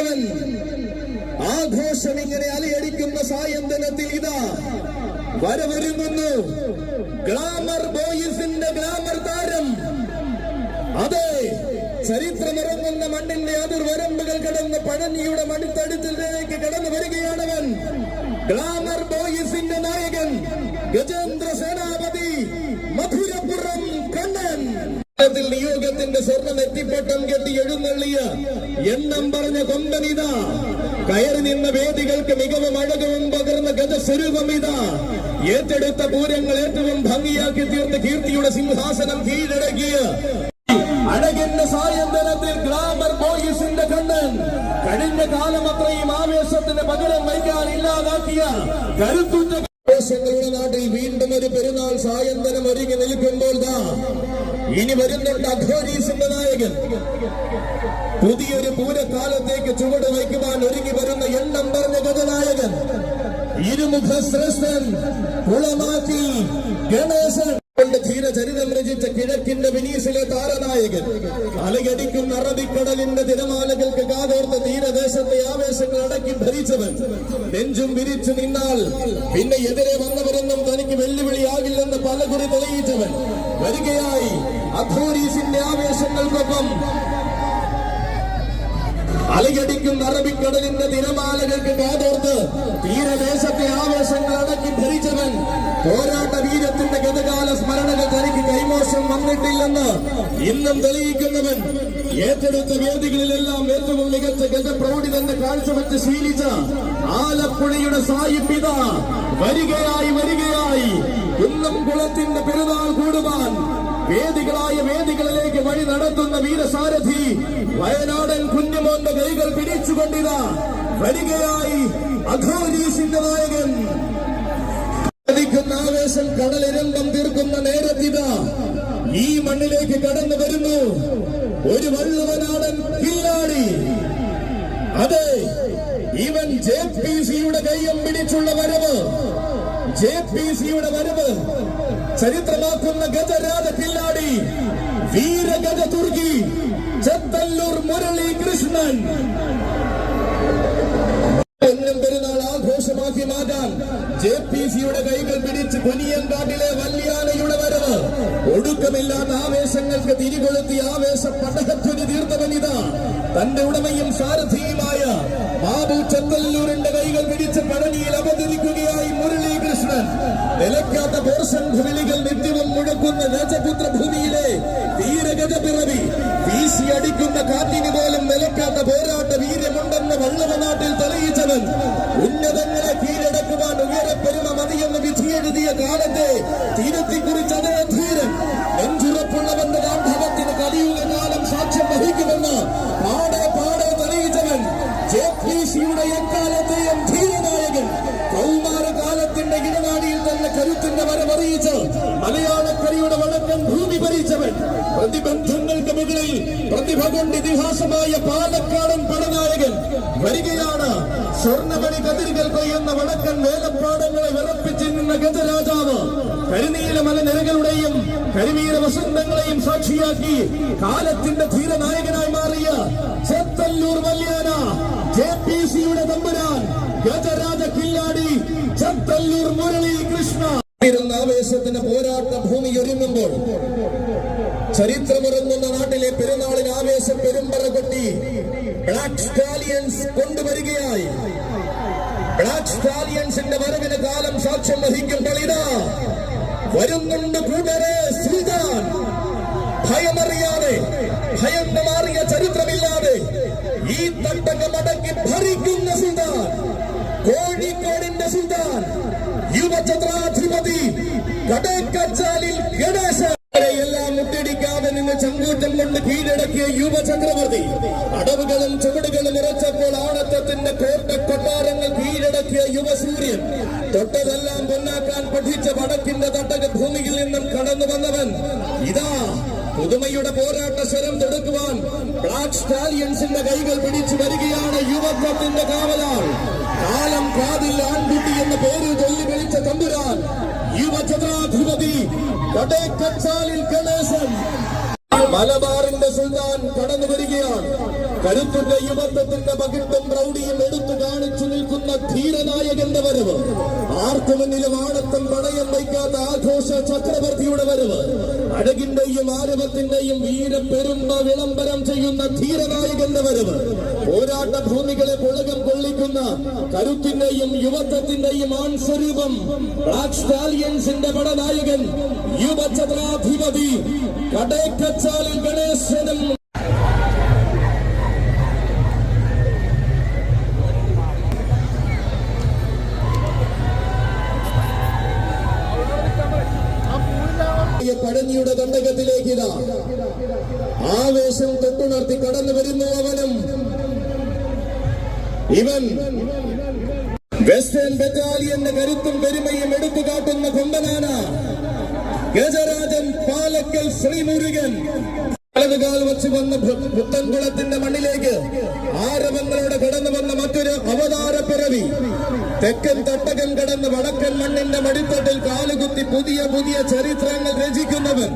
വരികയാണവൻ ആഘോഷം ഇങ്ങനെ അലയടിക്കുന്ന സായന്തനത്തിൽ ഇതാ. വരവരുന്നു ഗ്ലാമർ ബോയ്സിന്റെ ഗ്ലാമർ താരം. അതെ ചരിത്രമിറങ്ങുന്ന മണ്ണിന്റെ അതിർവരമ്പുകൾ കടന്ന് പഴനിയുടെ മണിത്തടുത്തിലേക്ക് കടന്നു വരികയാണവൻ. ഗ്ലാമർ ബോയ്സിന്റെ നായകൻ ഗജേന്ദ്ര സേനാപതി കണ്ണൻ ത്തിൽ നിയോഗത്തിന്റെ സ്വർണ നെറ്റിപ്പട്ടം കെട്ടി എഴുന്നള്ളിയ എണ്ണം പറഞ്ഞ കൊമ്പനിത കയറി നിന്ന വേദികൾക്ക് മികവും അഴകവും പകർന്ന ഗജസ്വരൂപം ഇതാ. ഏറ്റെടുത്ത പൂരങ്ങൾ ഏറ്റവും ഭംഗിയാക്കി തീർത്ത കീർത്തിയുടെ സിംഹാസനം കീഴടക്കിയ അഴകിന്റെ സായന്തനത്തിൽ ഗ്ലാമർ ബോയ്സിന്റെ കണ്ണൻ. കഴിഞ്ഞ കാലം അത്രയും ആവേശത്തിന് പകരം വയ്ക്കാൻ ഇല്ലാതാക്കിയ കരുത്തുറ്റ ആവേശങ്ങളുടെ നാട്ടിൽ വീണ്ടും ഒരു പെരുന്നാൾ സായന്തനം ഒരുങ്ങി നിൽക്കുമ്പോൾ ദാ ഇനി വരുന്നുണ്ട് അധ്വാനി സിംഹനായകൻ. പുതിയൊരു പൂരക്കാലത്തേക്ക് ചുവട് വയ്ക്കുവാൻ ഒരുങ്ങി വരുന്ന എണ്ണം പറഞ്ഞ ഗതനായകൻ ഇരുമുഖ ശ്രേഷ്ഠൻ കുളമാക്കി ഗണേശൻ. കൊണ്ട് ധീരചരിതം രചിച്ച കിഴക്കിന്റെ വിനീസിലെ താരനായകൻ. അലയടിക്കുന്ന അറബിക്കടലിന്റെ തിരമാലകൾക്ക് കാതോർത്ത തീരദേശത്തെ ആവേശങ്ങൾ അടക്കി ഭരിച്ചവൻ. നെഞ്ചും വിരിച്ചു നിന്നാൽ പിന്നെ എതിരെ വന്നവരൊന്നും തനിക്ക് വെല്ലുവിളിയാകില്ലെന്ന് പലകുറി തെളിയിച്ചവൻ. വരികയായി അധോരീസിന്റെ ആവേശങ്ങൾക്കൊപ്പം. അലയടിക്കുന്ന അറബിക്കടലിന്റെ തിരമാലകൾക്ക് കാതോർത്ത് തീരദേശത്തെ ആവേശങ്ങൾ അടക്കി ധരിച്ചവൻ പോരാട്ട വീരത്തിന്റെ ഗതകാല സ്മരണകൾ തനിക്ക് കൈമോശം വന്നിട്ടില്ലെന്ന് ഇന്നും തെളിയിക്കുന്നവൻ. ഏറ്റെടുത്ത വേദികളിലെല്ലാം ഏറ്റവും മികച്ച ഗജപ്രൗഢി തന്നെ കാഴ്ചവെച്ച് ശീലിച്ച ആലപ്പുഴയുടെ സായിപ്പിത വരികയായി വരികയായി. കുന്നം കുളത്തിന്റെ പെരുന്നാൾ കൂടുവാൻ വേദികളായ വേദികളിലേക്ക് വഴി നടത്തുന്ന വീരസാരഥി വയനാടൻ കുഞ്ഞുമോന്റെ കൈകൾ പിടിച്ചുകൊണ്ടിതാ. വരികയായി അഘോരീസിന്റെ നായകൻ. ആവേശം കടലിരമ്പം തീർക്കുന്ന നേരത്തിത. ഈ മണ്ണിലേക്ക് കടന്നു വരുന്നു. ഒരു വല്ലവനാടൻ കില്ലാടി അതെ ഇവൻ ജെ പി സിയുടെ കയ്യം പിടിച്ചുള്ള വരവ്. ജെ പി സിയുടെ വരവ്. ചരിത്രമാക്കുന്ന ഗജരാജ കില്ലാടി വീരഗജ തുർക്കി ചെത്തല്ലൂർ മുരളി കൃഷ്ണൻ. പെരുന്നാൾ ആഘോഷമാക്കി മാറ്റാൻ ജെ പി സിയുടെ കൈകൾ പിടിച്ച് കൊനിയൻകാട്ടിലെ വല്യാനയുടെ വരവ്. ഒടുക്കമില്ലാത്ത ആവേശങ്ങൾക്ക് തിരികൊളുത്തി ആവേശ പടകധ്വനി തീർത്തവനിത തന്റെ ഉടമയും സാരഥിയുമായ ബാബു ചെത്തല്ലൂരിന്റെ കൈകൾ പിടിച്ച് പഴനിയിൽ അവതരിക്കുകയായി മുരളീകൃഷ്ണൻ. നിലയ്ക്കാത്ത പോർഷൻ വിളികൾ നിത്യവും മുഴക്കുന്ന രജപുത്ര ഭൂമിയിലെ തീരഗജപിറവി വീശി അടിക്കുന്ന കാറ്റിന് പോലും നിലക്കാത്ത പോരാട്ട വീര്യമുണ്ടെന്ന് വള്ളവനാട്ടിൽ തെളിയിച്ചവൻ. ഉന്നതങ്ങളെ ഉയരപ്പെരുമ വിധിയെഴുതിയ കാലത്തെ തീരത്തി കുറിച്ച് അതേ ധീരൻ. നെഞ്ചുറപ്പുള്ളവന്റെ ഗാന്ധവത്തിന് കലിയുക കാലം സാക്ഷ്യം വഹിക്കുമെന്ന് പാടെ പാടെ തെളിയിച്ചവൻ. ജെ പി സിയുടെ എക്കാലത്തെയും ധീരനായകൻ. കൗമാരകാലത്തിന്റെ ഇടനാടിയിൽ തന്നെ കരുത്തിന്റെ വരവറിയിച്ച് മലയാളക്കരയുടെ വടക്കൻ ഭൂമി ഭരിച്ചവൻ. പ്രതിബന്ധങ്ങൾക്ക് മുകളിൽ പ്രതിഭ കൊണ്ട് ഇതിഹാസമായ പാലക്കാടൻ പടനായകൻ. വരികയാണ് സ്വർണമണി കതിരുകൾ കൊയ്യുന്ന വടക്കൻ വേലപ്പാടങ്ങളെ വിറപ്പിച്ച് നിന്ന രാജാവ് കരിനീലമല മലനിരകളുടെയും കരിനീല വസന്തങ്ങളെയും സാക്ഷിയാക്കി കാലത്തിന്റെ ധീരനായകനായി മാറിയ ചെത്തല്ലൂർ വല്യാന ജെ പി സിയുടെ തമ്പുരാൻ ഗജരാജ കില്ലാടി ചെത്തല്ലൂർ മുരളി കൃഷ്ണ. ആവേശത്തിന്റെ ആവേശത്തിന് പോരാട്ട ഭൂമി ഒരുങ്ങുമ്പോൾ ചരിത്രമൊരുങ്ങുന്ന നാട്ടിലെ പെരുന്നാളിന് ആവേശം പെരുമ്പറ കൊട്ടി ബ്ലാക്ക് സ്റ്റാലിയൻസ് കൊണ്ടുവരികയായി. ബ്ലാക്ക് സ്റ്റാലിയൻസിന്റെ വരവിന് കാലം സാക്ഷ്യം വഹിക്കുമ്പോൾ ഇതാ വരുന്നുണ്ട് കൂട്ടരെ ശ്രീതാൻ ഭയമറിയാതെ ഭയന്ന് മാറിയ ചരിത്രമില്ലാതെ ഈ തട്ടകം അടക്കി ഭരിക്കുന്ന സുൽത്താൻ കോഴിക്കോടിന്റെ സുൽത്താൻ യുവചത്രാധിപതി കടക്കച്ചാലിൽ ഗണേശൻ എല്ലാം മുട്ടിടിക്കാതെ നിന്ന് ചങ്കൂറ്റം കൊണ്ട് കീഴടക്കിയ യുവചക്രവർത്തി. അടവുകളും ചുവടുകളും ഇറച്ചപ്പോൾ ആണത്തത്തിന്റെ കോട്ട കൊട്ടാരങ്ങൾ കീഴടക്കിയ യുവസൂര്യൻ തൊട്ടതെല്ലാം പൊന്നാക്കാൻ പഠിച്ച വടക്കിന്റെ തട്ടക ഭൂമിയിൽ നിന്നും കടന്നു വന്നവൻ ഇതാ പുതുമയുടെ പോരാട്ട സ്വരം തുടക്കുവാൻ ബ്ലാക്ക് സ്റ്റാലിയൻസിന്റെ കൈകൾ പിടിച്ചു വരികയാണ് യുവത്വത്തിന്റെ കാവലാൾ. കാലം കാതിൽ ആൺകുട്ടി എന്ന പേര് ചൊല്ലി വിളിച്ച തമ്പുരാൻ ഗണേശൻ. മലബാറിന്റെ സുൽത്താൻ കടന്നു വരികയാണ്. കരുത്തിന്റെ യുവത്വത്തിന്റെ പകിട്ടും പ്രൗഢിയും എടുത്തു കാണിച്ചു നിൽക്കുന്ന ധീരനായകന്റെ വരവ്. ആർക്കുമുന്നിലും ആണത്തും പണയം വയ്ക്കാത്ത ആഘോഷ ചക്രവർത്തിയുടെ വരവ്. അഴകിന്റെയും ആരവത്തിന്റെയും വീരപ്പെരുമ്പ വിളംബരം ചെയ്യുന്ന ധീരനായകന്റെ വരവ്. പോരാട്ട ഭൂമികളെ പുളകം കൊള്ളിക്കുന്ന കരുത്തിന്റെയും യുവത്വത്തിന്റെയും ആൺസ്വരൂപം. ബ്ലാക്ക് സ്റ്റാലിയൻസിന്റെ പടനായകൻ യുവചത്രാധിപതി കടേക്കച്ചാലിൽ ഗണേശനും ഇവൻ വെസ്റ്റേൺ ബറ്റാലിയന്റെ കരുത്തും പെരുമയും എടുത്തു കാട്ടുന്ന കൊണ്ടനാണ് ഗജരാജൻ പാലക്കൽ ശ്രീമുരുകൻ. കാൽ വച്ച് വന്ന പുത്തൻകുളത്തിന്റെ മണ്ണിലേക്ക് ആരവങ്ങളോടെ കടന്നു വന്ന മറ്റൊരു അവതാര പിറവി. തെക്കൻ തട്ടകൻ കടന്ന് വടക്കൻ മണ്ണിന്റെ മടിത്തട്ടിൽ കാലുകുത്തി പുതിയ പുതിയ ചരിത്രങ്ങൾ രചിക്കുന്നവൻ.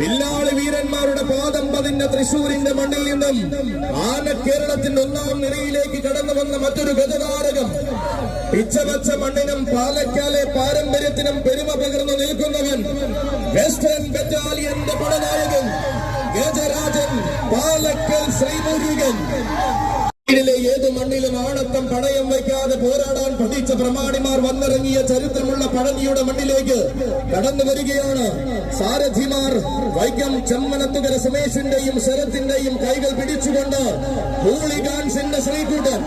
വില്ലാളി വീരന്മാരുടെ പാദം പതിഞ്ഞ തൃശൂരിന്റെ മണ്ണിൽ നിന്നും ആന കേരളത്തിന്റെ ഒന്നാം നിരയിലേക്ക് കടന്നു വന്ന മറ്റൊരു ഗതനാടകം പിച്ചവച്ച മണ്ണിനും പാലക്കാലെ പാരമ്പര്യത്തിനും പെരുമ പകർന്നു നിൽക്കുന്നവൻ വെസ്റ്റേൺ ബറ്റാലിയന്റെ പടനായകൻ ഗജരാജൻ പാലക്കൽ ശ്രീമുരുകൻ. ിലെ ഏത് മണ്ണിലും ആണത്തം പടയം വയ്ക്കാതെ പോരാടാൻ പഠിച്ച പ്രമാണിമാർ വന്നിറങ്ങിയ ചരിത്രമുള്ള പഴനിയുടെ മണ്ണിലേക്ക് കടന്നു വരികയാണ്. സാരഥിമാർ വൈക്കം ചെമ്മനത്തുകര സുമേഷിന്റെയും ശരത്തിന്റെയും കൈകൾ പിടിച്ചുകൊണ്ട് ഹൂളിഗാൻസിന്റെ ശ്രീകൂട്ടൻ.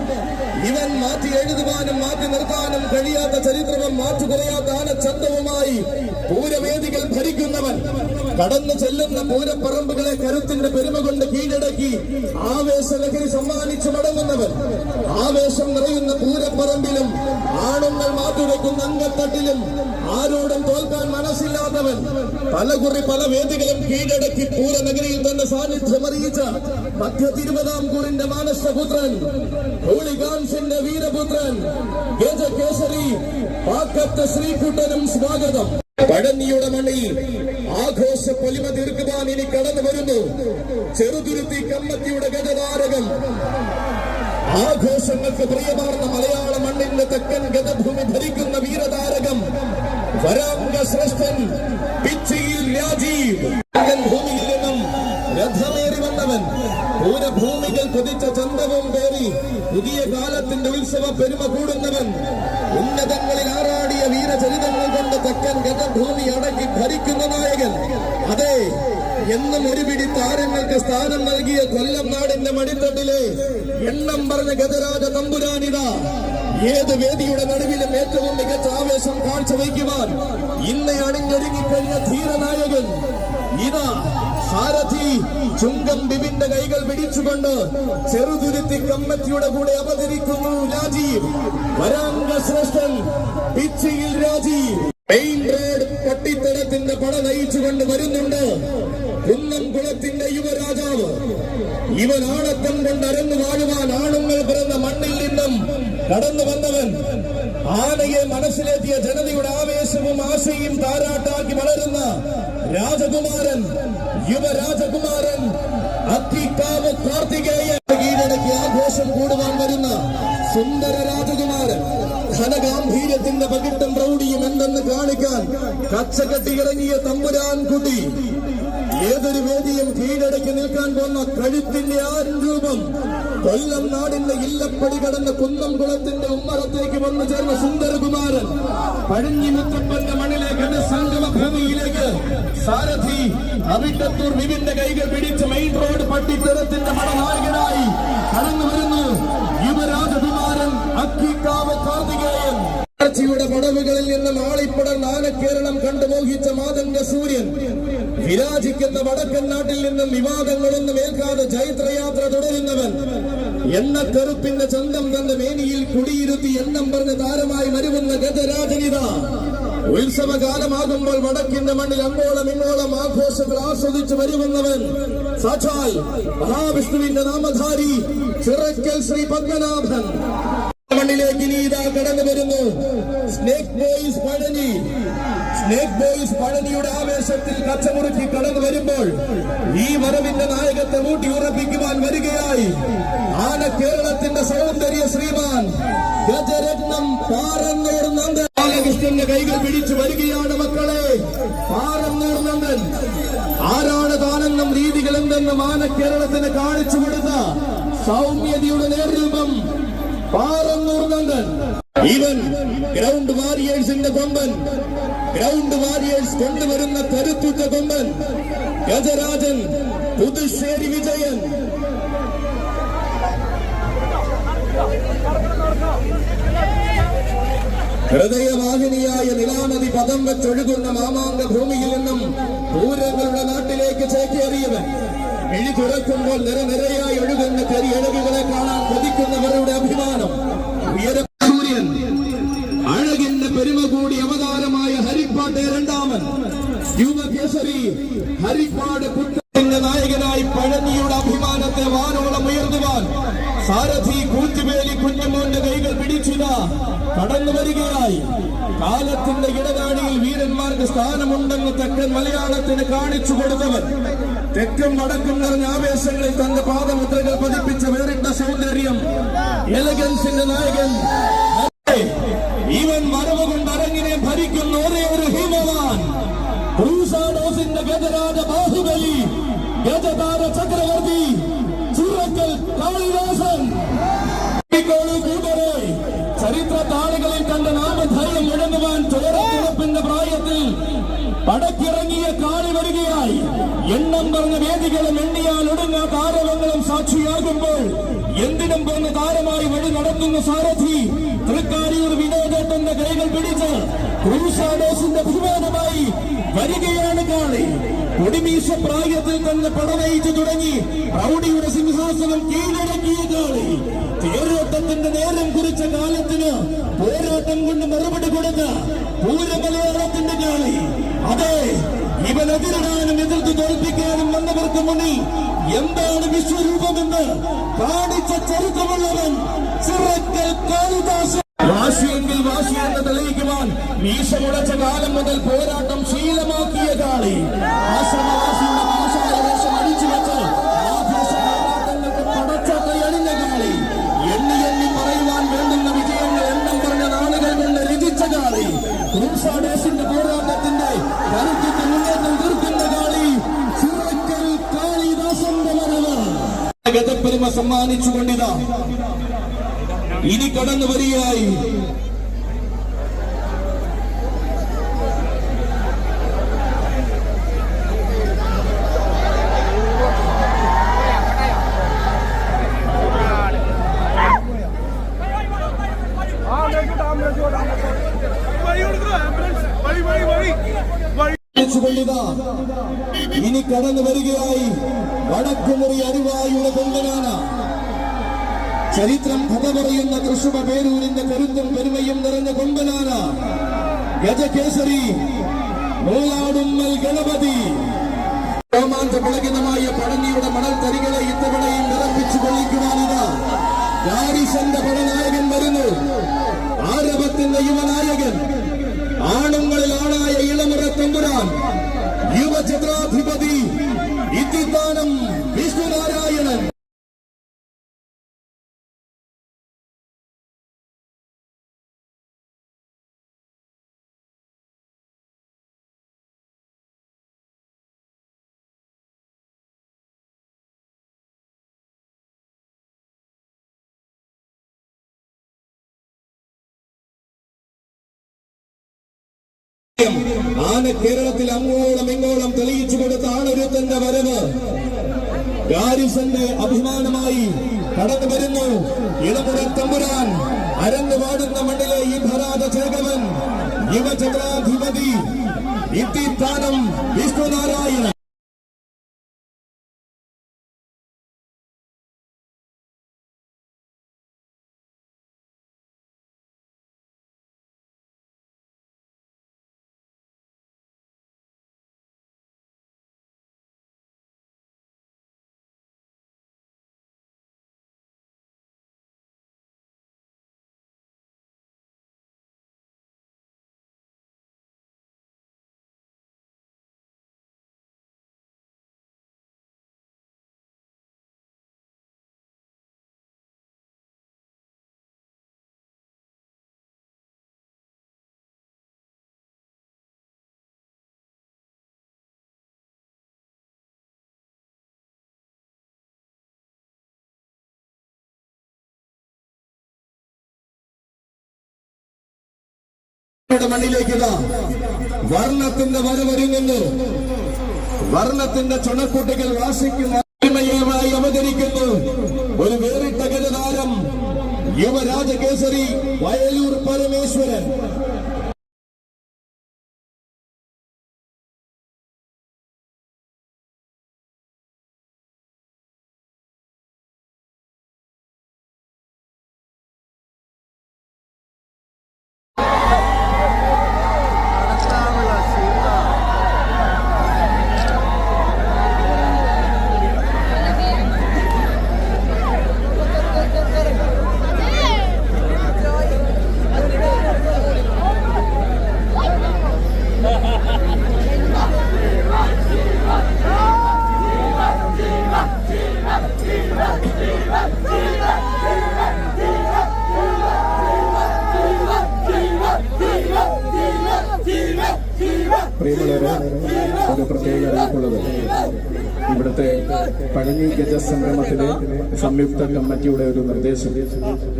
ഇവൻ മാറ്റി എഴുതുവാനും മാറ്റി നിർത്താനും കഴിയാത്ത ചരിത്രവും മാറ്റു കുറയാത്ത ആനച്ചന്തവുമായി പൂരവേദികൾ ഭരിക്കുന്നവൻ. കടന്നു ചെല്ലുന്ന പൂരപ്പറമ്പുകളെ കരുത്തിന്റെ പെരുമ കൊണ്ട് കീഴടക്കി ആവേശലഹരി സമ്മാനിച്ചു സമ്മാനിച്ചു മടങ്ങുന്നവൻ ആവേശം നിറയുന്ന പൂരപ്പറമ്പിലും ആണുങ്ങൾ മാറ്റുവെക്കുന്ന അങ്കത്തട്ടിലും ആരോടും തോൽക്കാൻ മനസ്സില്ലാത്തവൻ പലകുറി പല വേദികളും കീഴടക്കി പൂരനഗരിയിൽ തന്റെ സാന്നിധ്യം അറിയിച്ച മധ്യ തിരുവിതാംകൂറിന്റെ മാനസപുത്രൻ ഹോളികാൻസിന്റെ വീരപുത്രൻ ഗജകേസരി പാക്കത്ത് ശ്രീകുട്ടനും സ്വാഗതം. പഴനിയുടെ മണ്ണിൽ ആഘോഷ പൊലിമ തീർക്കുവാൻ ഇനി കടന്നു വരുന്നു ചെറുതുരുത്തി കമ്മത്തിയുടെ ഗജതാരകം ആഘോഷങ്ങൾക്ക് പ്രിയമാർന്ന മലയാള മണ്ണിന്റെ തെക്കൻ ഗതഭൂമി ഭരിക്കുന്ന വീരതാരകം വരാംഗ ശ്രേഷ്ഠൻ പിച്ചിയിൽ രാജീവ്. ഭൂമിയിൽ നിന്നും രഥമേറി വന്നവൻ പൂരഭൂമികൾ പൊതിച്ച ചന്തവും പേറി പുതിയ കാലത്തിന്റെ ഉത്സവ പെരുമ കൂടുന്നവൻ ഉന്നതങ്ങളിൽ ആറാടിയ വീരചരിതങ്ങൾ കൊണ്ട് തെക്കൻ ഗതഭൂമി അടക്കി അതെ എന്നും ഒരു പിടി താരങ്ങൾക്ക് സ്ഥാനം നൽകിയ കൊല്ലം നാടിന്റെ മടിത്തട്ടിലെ എണ്ണം പറഞ്ഞ ഗതരാജ തമ്പുരാനിത. ഏത് വേദിയുടെ നടുവിലും ഏറ്റവും മികച്ച ആവേശം കാഴ്ചവെക്കുവാൻ ഇന്ന് അണിഞ്ഞൊരുങ്ങിക്കഴിഞ്ഞ ധീരനായകൻ ഇതാ സാരഥി ചുങ്കം ബിബിന്റെ കൈകൾ പിടിച്ചുകൊണ്ട് ചെറുതുരുത്തി കമ്മറ്റിയുടെ കൂടെ അവതരിക്കുന്നു രാജീവ്. വരാംഗ ശ്രേഷ്ഠൻ പിച്ചിയിൽ രാജീവ്. മെയിൻ റോഡ് പട്ടിത്തടത്തിന്റെ പട നയിച്ചുകൊണ്ട് വരുന്നുണ്ട്. കുന്നംകുളത്തിന്റെ യുവരാജാവ്. ഇവൻ ആണത്തം കൊണ്ട് അരന്നു വാഴുവാൻ ആണുങ്ങൾ പിറന്ന മണ്ണിൽ നിന്നും കടന്നു വന്നവൻ. ആനയെ മനസ്സിലെത്തിയ ജനതയുടെ ആവേശവും ആശയും താരാട്ടാക്കി വളരുന്ന രാജകുമാരൻ യുവരാജകുമാരൻ അത്തിക്കാവ് കാർത്തികേയ കീഴടക്കി ആഘോഷം കൂടുവാൻ വരുന്ന സുന്ദര രാജകുമാരൻ ഘനഗാംഭീര്യത്തിന്റെ പകിട്ടം പ്രൗഢിയും എന്തെന്ന് കാണിക്കാൻ കച്ചകെട്ടി ഇറങ്ങിയ തമ്പുരാൻ ഏതൊരു വേദിയും കീഴടക്കി നിൽക്കാൻ പോകുന്ന കഴുത്തിന്റെ ആ രൂപം. കൊല്ലം നാടിന്റെ ഇല്ലപ്പടി കടന്ന കുന്നം കുളത്തിന്റെ ഉമ്മറത്തേക്ക് വന്നു ചേർന്ന സുന്ദരകുമാരൻ. പഴഞ്ഞി മുത്തപ്പന്റെ മണ്ണിലെ ഘനസംഗമ ഭൂമിയിലേക്ക് സാരഥി അവിട്ടത്തൂർ വിവിന്റെ കൈകൾ പിടിച്ച് മെയിൻ റോഡ് പട്ടിത്തരത്തിന്റെ മണനായകനായി കടന്നു വരുന്നു. യുവരാജകുമാരൻ അക്കിക്കാവ് കാർത്തികേയൻ. യുടെ പടവുകളിൽ നിന്ന് ആളിപ്പടർന്ന ആനക്കേരളം കണ്ടു മോഹിച്ച മാതംഗ സൂര്യൻ. വിരാജിക്കുന്ന വടക്കൻ നാട്ടിൽ നിന്നും വിവാദങ്ങളൊന്നും ഏൽക്കാതെ ചൈത്രയാത്ര തുടരുന്നവൻ എന്ന കറുപ്പിന്റെ ചന്തം തന്റെ മേനിയിൽ കുടിയിരുത്തി എണ്ണം പറഞ്ഞ താരമായി വരുമെന്ന ഗജരാജനിത. ഉത്സവകാലമാകുമ്പോൾ വടക്കിന്റെ മണ്ണിൽ അങ്ങോളം ഇങ്ങോളം ആഘോഷങ്ങൾ ആസ്വദിച്ചു വരുമെന്നവൻ സാക്ഷാൽ മഹാവിഷ്ണുവിന്റെ നാമധാരി ചിറക്കൽ ശ്രീ പത്മനാഭൻ. മണ്ണിലേക്ക് ഇനി ഇതാ കടന്നു വരുന്നു. Snake Boys Palani. Snake Boys പഴനിയുടെ ആവേശത്തിൽ കച്ചമുറുക്കി കടന്നു വരുമ്പോൾ ഈ വരവിന്റെ നായകത്തെ ഊട്ടി ഉറപ്പിക്കുവാൻ വരികയായി. ആന കേരളത്തിന്റെ സൗന്ദര്യ ശ്രീമാൻ ഗജരത്നം പാറന്നൂർ നന്ദൻ. ബാലകൃഷ്ണന്റെ കൈകൾ പിടിച്ചു വരികയാണ് മക്കളെ. പാറന്നൂർ നന്ദൻ. ആരാണ് താനെന്നും രീതികൾ എന്തെന്നും ആന കേരളത്തിന് കാണിച്ചു കൊടുത്ത സൗമ്യതയുടെ നേർരൂപം പാറന്നൂർ നന്ദൻ. ഇവൻ ഗ്രൗണ്ട് വാരിയേഴ്സിന്റെ കൊമ്പൻ. ഗ്രൗണ്ട് വാരിയേഴ്സ് കൊണ്ടുവരുന്ന കരുത്തുറ്റ കൊമ്പൻ. ഗജരാജൻ പുതുശ്ശേരി വിജയൻ. ഹൃദയവാഹിനിയായ നിലാനദി പദം വെച്ചൊഴുകുന്ന മാമാങ്ക ഭൂമിയിൽ നിന്നും പൂരങ്ങളുടെ നാട്ടിലേക്ക് ചേക്കേറിയവൻ. ഇഴി തുറക്കുമ്പോൾ നിരനിരയായി ഒഴുകുന്ന കരിയഴകുകളെ കാണാൻ കൊതിക്കുന്നവരുടെ അഭിമാനം. ഉയര യുവകേസരി ഹരിപ്പാട് കുട്ടന്റെ നായകനായി പഴനിയുടെ അഭിമാനത്തെ വാനോളം ഉയർത്തുവാൻ സാരഥി കൂറ്റുവേലി കുഞ്ഞുമോന്റെ കൈകൾ പിടിച്ചിത കടന്നു വരികയായി. കാലത്തിന്റെ ഇടനാഴിയിൽ വീരന്മാർക്ക് സ്ഥാനമുണ്ടെന്ന് തെക്കൻ മലയാളത്തിന് കാണിച്ചു കൊടുത്തവൻ. തെക്കും വടക്കും നിറഞ്ഞ ആവേശങ്ങളിൽ തന്റെ പാദമുദ്രകൾ പതിപ്പിച്ച വേറിട്ട സൗന്ദര്യം. എലഗൻസിന്റെ നായകൻ പടക്കിറങ്ങിയ കാളി വരികയായി. എണ്ണം പറഞ്ഞ വേദികളും എണ്ണിയാൽ ഒടുങ്ങ താരവങ്ങളും സാക്ഷിയാകുമ്പോൾ എന്തിനും പോന്ന താരമായി വഴി നടത്തുന്ന സാരഥി. തൃക്കാരിയൂർ വിനോദേട്ടന്റെ കൈകൾ പിടിച്ച് ക്രൂസാഡോസിന്റെ ബഹുമാനമായി വരികയാണ് കാളി. കൊടിമീശ പ്രായത്തിൽ തന്നെ പടനയിച്ചു തുടങ്ങി റൗഡിയുടെ സിംഹാസനം കീഴടക്കിയ കാളി. തേരോട്ടത്തിന്റെ നേരം കുറിച്ച കാലത്തിന് പോരാട്ടം കൊണ്ട് മറുപടി കൊടുത്ത പൂരമലയാളത്തിന്റെ കാളി. അതെ ഇവനെതിരിടാനും എതിർത്ത് തോൽപ്പിക്കാനും വന്നവർക്ക് മുന്നിൽ എന്താണ് വിശ്വരൂപമെന്ന് കാണിച്ച ചരിത്രമുള്ളവൻ ചിറക്കൽ കാളിദാസൻ വാശിയെങ്കിൽ വാശി എന്ന് തെളിയിക്കുവാൻ മീശമുടച്ച കാലം മുതൽ പോരാട്ടം ശീലമാക്കിയ കാളി. ആശ്രമവാസിയുടെ കാഷായ വേഷം അടിച്ചു വെച്ച് ആഘോഷ പോരാട്ടങ്ങൾക്ക് പടച്ചോട്ട എണിഞ്ഞ കാളി. പറയുവാൻ വേണ്ടുന്ന വിജയങ്ങൾ എണ്ണം പറഞ്ഞ നാളുകൾ കൊണ്ട് രചിച്ച കാളി. പോരാട്ടത്തിന്റെ ഗതപ്പെരുമ സമ്മാനിച്ചുകൊണ്ടിതാ. ഇനി കടന്നു വരികയായി. വഴി ഇനി കടന്നു വരികയായി വടക്കുമുറി അരുവായുടെ കൊമ്പനാന ചരിത്രം കഥ പറയുന്ന കൃഷ്ണ പേരൂരിന്റെ കരുത്തും പെരുമയും നിറഞ്ഞ കൊമ്പനാണ്. ഗജകേസരി മൂലാടുമ്മൽ ഗണപതി. രോമാഞ്ചപുളകിതമായ പഴനിയുടെ മണൽ തരികളെ ഇത്തവണയും വിറപ്പിച്ചു കൊള്ളിക്കുവാനിത്. ഗാരിസന്റെ പടനായകൻ വരുന്നു. ആരവത്തിന്റെ യുവനായകൻ. ആണുങ്ങളിൽ ആണായ ഇളമുറ തമ്പുരാൻ. യുവചിത്രാധിപതി ആന കേരളത്തിൽ അങ്ങോളം ഇങ്ങോളം തെളിയിച്ചു കൊടുത്ത ആണൊരുത്തന്റെ വരവ്. ഗാരിസന്റെ അഭിമാനമായി കടന്നു വരുന്നു. ഇളമുറ തമ്പുരാൻ അരന്ന് വാടുന്ന മണ്ണിലെ ഈ ഭരാത ചേകവൻ യുവചക്രാധിപതി ഇത്തിത്താനം നമ്മുടെ മണ്ണിലേക്ക് വർണത്തിന്റെ വരവരുങ്ങുന്നു വർണത്തിന്റെ ചുണക്കുട്ടികൾ വാസിക്കുന്ന അടിമയമായി അവതരിക്കുന്നു. ഒരു വേറിട്ട ഗജതാരം യുവരാജകേസരി വയലൂർ പരമേശ്വരൻ.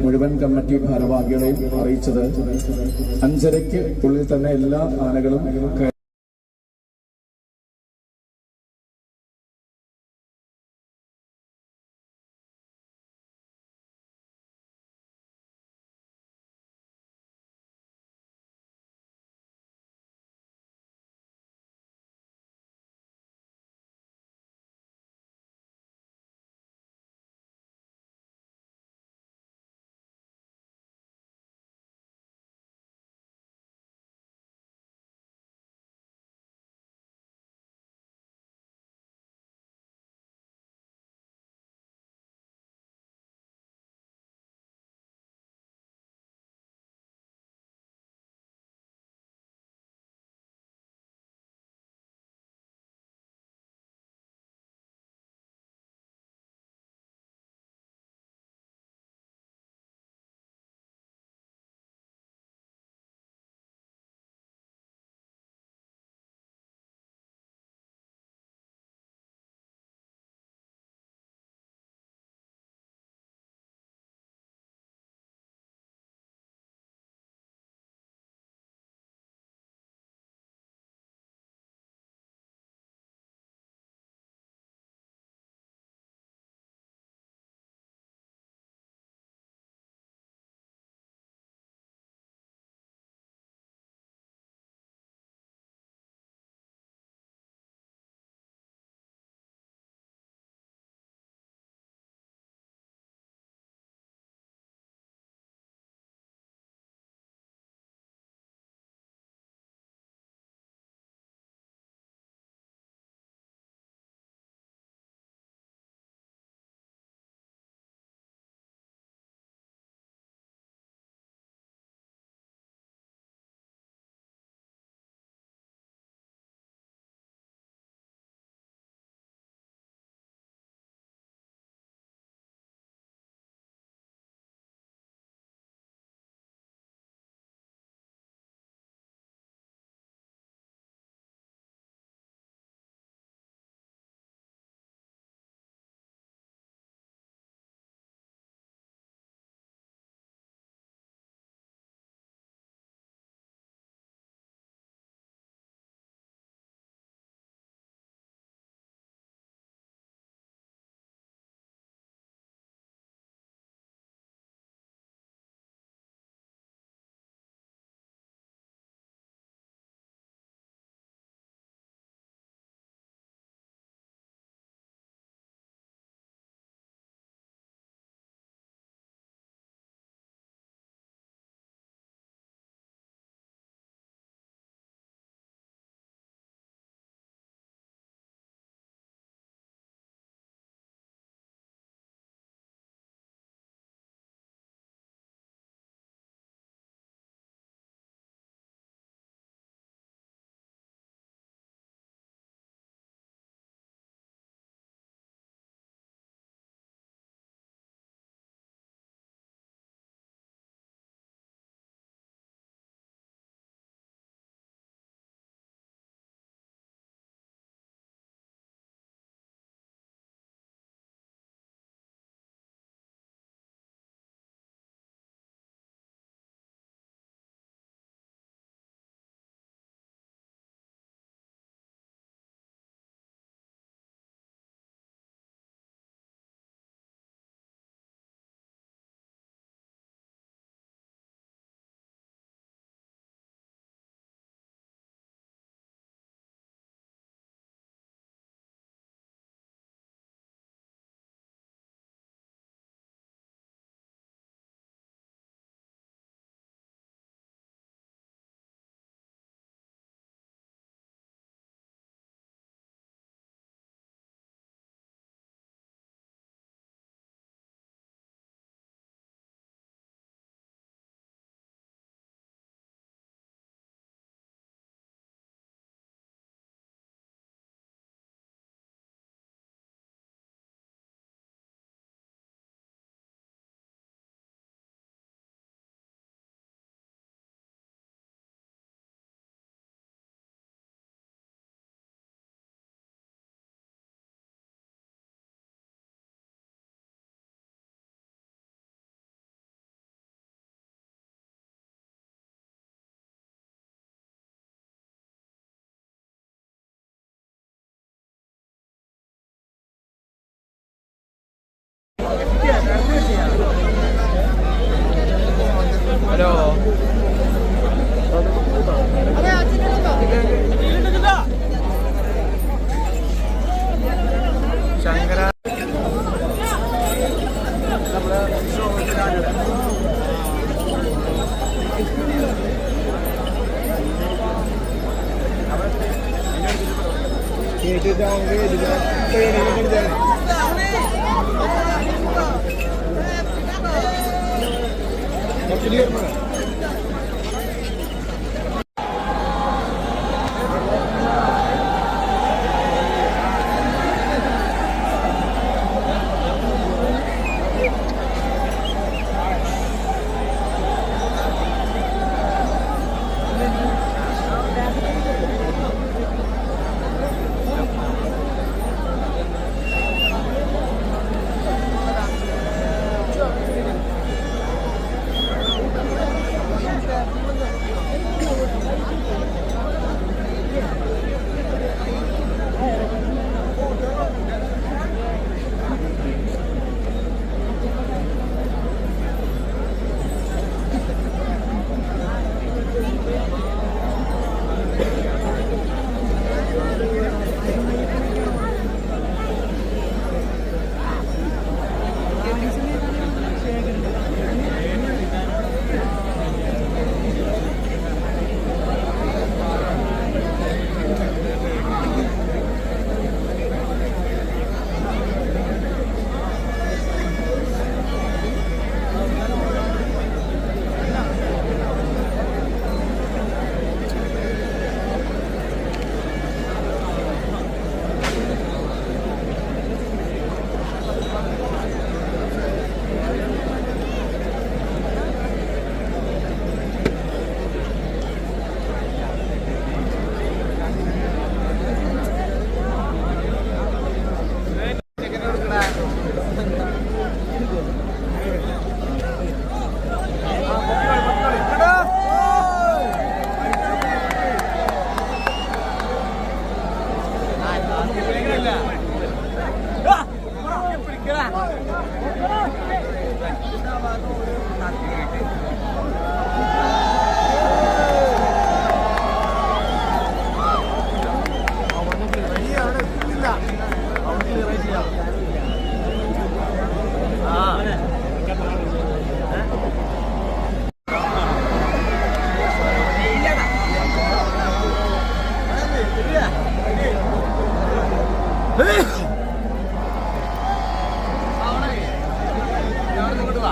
മുഴുവൻ കമ്മിറ്റി ഭാരവാഹികളെയും അറിയിച്ചത്. അഞ്ചരയ്ക്ക് ഉള്ളിൽ തന്നെ എല്ലാ ആനകളും